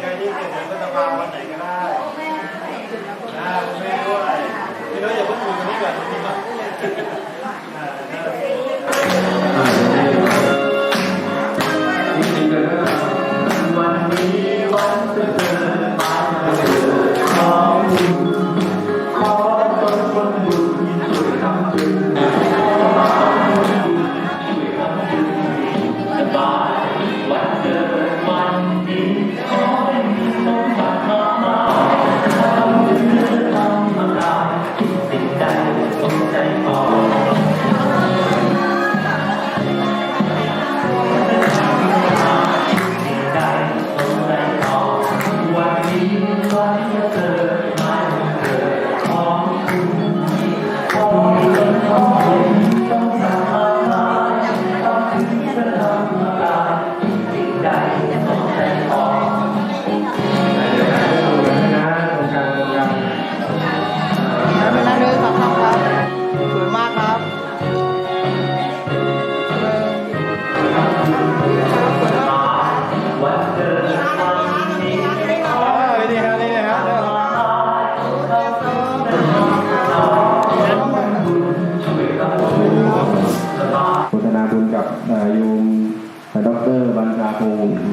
ใครที่เกิดเดือนพฤษภาวันไหนก็ได้อ่าคุณแม่ด้วยพี่น้อยอย่าเพิ่งคุยกันนี้ก่อนน้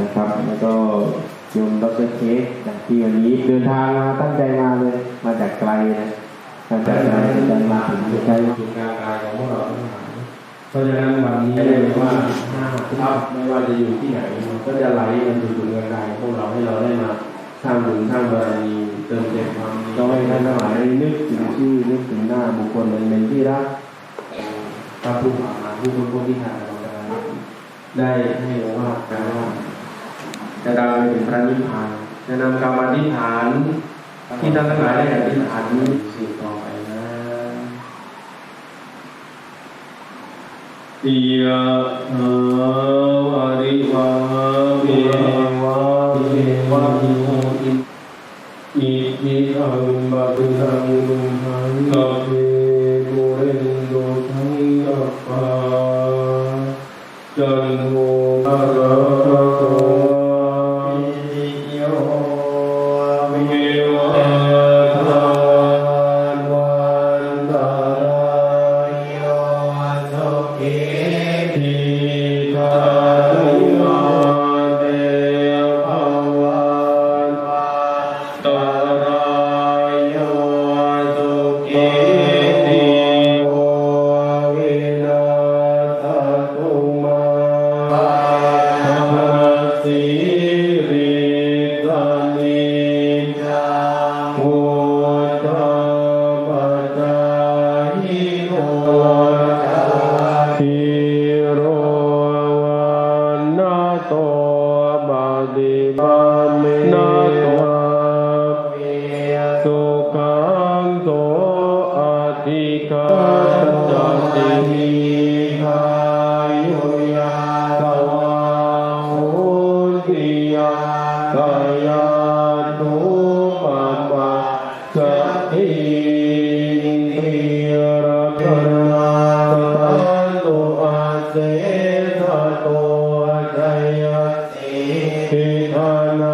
นะครับ แล้วก็โยมด็อกเตอร์เคสนะที่วันนี้เดินทางมาตั้งใจมาเลย มาจากไกลนะมาจากไกลตั้งใจมาถึงใกล้ถึงการกายของพวกเราทั้งหลายเพราะฉะนั้นวันนี้ไม่ว่าห้าทับไม่ว่าจะอยู่ที่ไหนมันก็จะไหลมาสู่ถึงการกายของพวกเราให้เราได้มาสร้างบุญสร้างบารมีเติมเต็มความดีก็ให้ท่านทั้งหลายนึกถึงชื่อนึกถึงหน้าบุคคลเป็นที่รักพระผู้ผ่านมาผู้คนพวกที่ทานเรา ได้ให้โอวาทกันว่าจะดำไปถึงพระนิพพานจะนำกรรมอธิษฐานที่ท่านทั้งหลายได้อธิษฐานนี้สืบต่อไปนะยะถาวาริวาเมวะเมวะอิโมอิอิทิอังบะตุนังลุมหังกะเปโกเรนโดทังกัปปะ จั โตบาดิบาเมนาโตสุขังโตอาทิกาจัตติมีหายุยาตวาหุติยากายาตุ الشيطان